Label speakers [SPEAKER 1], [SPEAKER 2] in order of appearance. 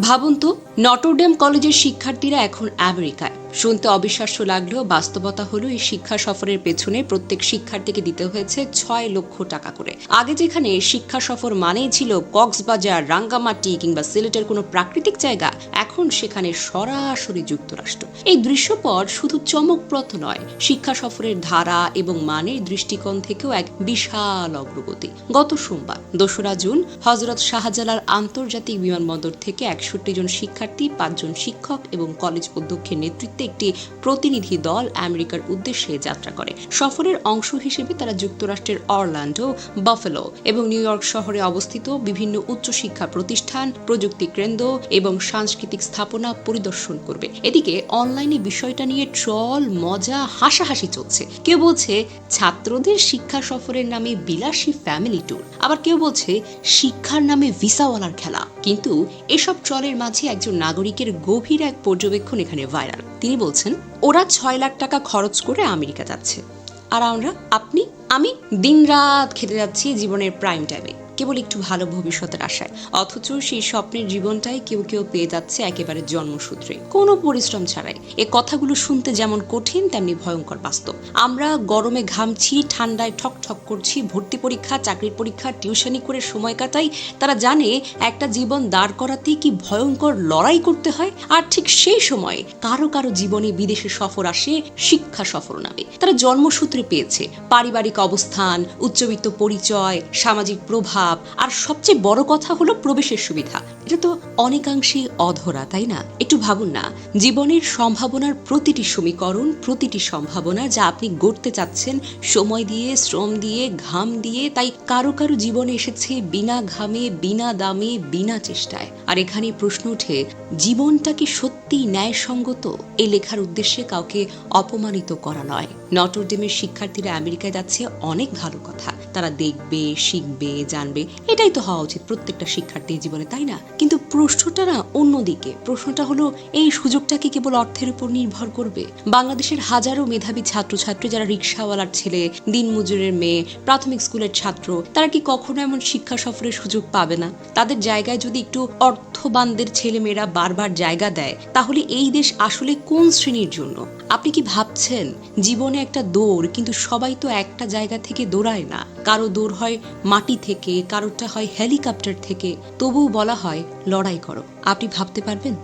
[SPEAKER 1] ভাবুন তো নটরডেম কলেজের শিক্ষার্থীরা এখন আমেরিকায়। শুনতে অবিশ্বাস্য লাগলেও বাস্তবতা হলো, এই শিক্ষা সফরের পেছনে প্রত্যেক শিক্ষার্থীকে দিতে হয়েছে ছয় লক্ষ টাকা করে। আগে যেখানে শিক্ষা সফর মানেই ছিল কক্সবাজার, রাঙ্গামাটি কিংবা সিলেটের কোনো প্রাকৃতিক জায়গা, এখন সেখানে সরাসরি যুক্তরাষ্ট্র। এই দৃশ্যপট শুধু চমকপ্রদ নয়, শিক্ষা সফরের ধারা এবং মানের দৃষ্টিকোণ থেকেও এক বিশাল অগ্রগতি। গত সোমবার, দোসরা জুন, হজরত শাহজালাল আন্তর্জাতিক বিমানবন্দর থেকে একষট্টি জন শিক্ষার্থী, পাঁচজন শিক্ষক এবং কলেজ অধ্যক্ষের নেতৃত্বে একটি প্রতিনিধি দল আমেরিকার উদ্দেশ্যে যাত্রা করে। সফরের অংশ হিসেবে তারা যুক্তরাষ্ট্রের অরল্যান্ডো, বাফেলো এবং নিউ ইয়র্ক শহরে অবস্থিত বিভিন্ন উচ্চশিক্ষা প্রতিষ্ঠান, প্রযুক্তি কেন্দ্র এবং সাংস্কৃতিক স্থাপনা পরিদর্শন করবে। এদিকে অনলাইনে বিষয়টা নিয়ে ট্রল, মজা, হাসাহাসি চলছে। কেউ বলছে ছাত্রদের শিক্ষা সফরের নামে বিলাসী ফ্যামিলি ট্যুর। আবার কেউ বলছে শিক্ষার নামে ভিসাওয়ালার খেলা। কিন্তু এসব ট্রলের মাঝে একজন নাগরিকের গভীর এক পর্যবেক্ষণ এখানে ভাইরাল। তিনি বলছেন, ওরা ছয় লাখ টাকা খরচ করে আমেরিকা যাচ্ছে। আর আমরা, আপনি, আমি দিনরাত খেতে যাচ্ছি জীবনের প্রাইম টাইমে কেবল একটু ভালো ভবিষ্যতের আশায়। অথচ সেই স্বপ্নের জীবনটাই কেউ কেউ পেয়ে যাচ্ছে একেবারে জন্মসূত্রে। কোনো পরিশ্রম ছাড়াই। এ কথাগুলো শুনতে যেমন কঠিন, তেমনি ভয়ঙ্কর বাস্তব। আমরা গরমে ঘামছি, ঠান্ডায় ঠক ঠক করছি, ভর্তি পরীক্ষা, চাকরির পরীক্ষা, টিউশনি করে সময় কাটাই। তারা জানে একটা জীবন দাঁড় করাতে কি ভয়ঙ্কর লড়াই করতে হয়? আর ঠিক সেই সময় কারও কারও জীবনে বিদেশে সফর আসে, শিক্ষা সফর নামে। তারা জন্মসূত্রে পেয়েছে। পারিবারিক অবস্থান, উচ্চবিত্ত পরিচয়, সামাজিক প্রভাব আর সবচেয়ে বড় কথা হলো প্রবেশের সুবিধা। এটা তো অনেকাংশেই অধরা, তাই না? একটু ভাবুন না। জীবনের সম্ভাবনার প্রতিটি সমীকরণ, প্রতিটি সম্ভাবনা যা আপনি গড়তে চাচ্ছেন, সময় দিয়ে, শ্রম দিয়ে, ঘাম দিয়ে, তাই কারও কারও জীবনে এসেছে বিনা ঘামে, বিনা দামে, বিনা চেষ্টায়। আর এখানে প্রশ্ন ওঠে, জীবনটা কি সত্যি ন্যায়সঙ্গত? এই লেখার উদ্দেশ্যে কাউকে অপমানিত করা নয়। নটরডেমের শিক্ষার্থীরা আমেরিকায় যাচ্ছে অনেক ভালো কথা। তারা দেখবে, শিখবে, জানবে। এটাই তো হওয়া উচিত প্রত্যেকটা শিক্ষার্থীর জীবনে, তাই না? কিন্তু প্রশ্নটা না অন্যদিকে প্রশ্নটা হলো, এই সুযোগটা কি কেবল অর্থের উপর নির্ভর করবে? বাংলাদেশের হাজারো মেধাবী ছাত্রছাত্রী, যারা রিক্সাওয়ালার ছেলে, দিনমজুরের মেয়ে, প্রাথমিক স্কুলের ছাত্র, তারা কি কখনো এমন শিক্ষা সফরের সুযোগ পাবে না? তাদের জায়গায় যদি একটু অর্থবানদের ছেলেমেয়েরা বারবার জায়গা দেয়, তাহলে এই দেশ আসলে কোন শ্রেণির জন্য? আপনি কি ভাবছেন, জীবনে একটা দৌড়, কিন্তু সবাই তো একটা জায়গা থেকে দৌড়ায় না? কারও দৌড় হয় মাটি থেকে কারোরটা হয় হেলিকপ্টার থেকে। তবুও বলা হয় লড়াই করো। আপনি ভাবতে পারবেন?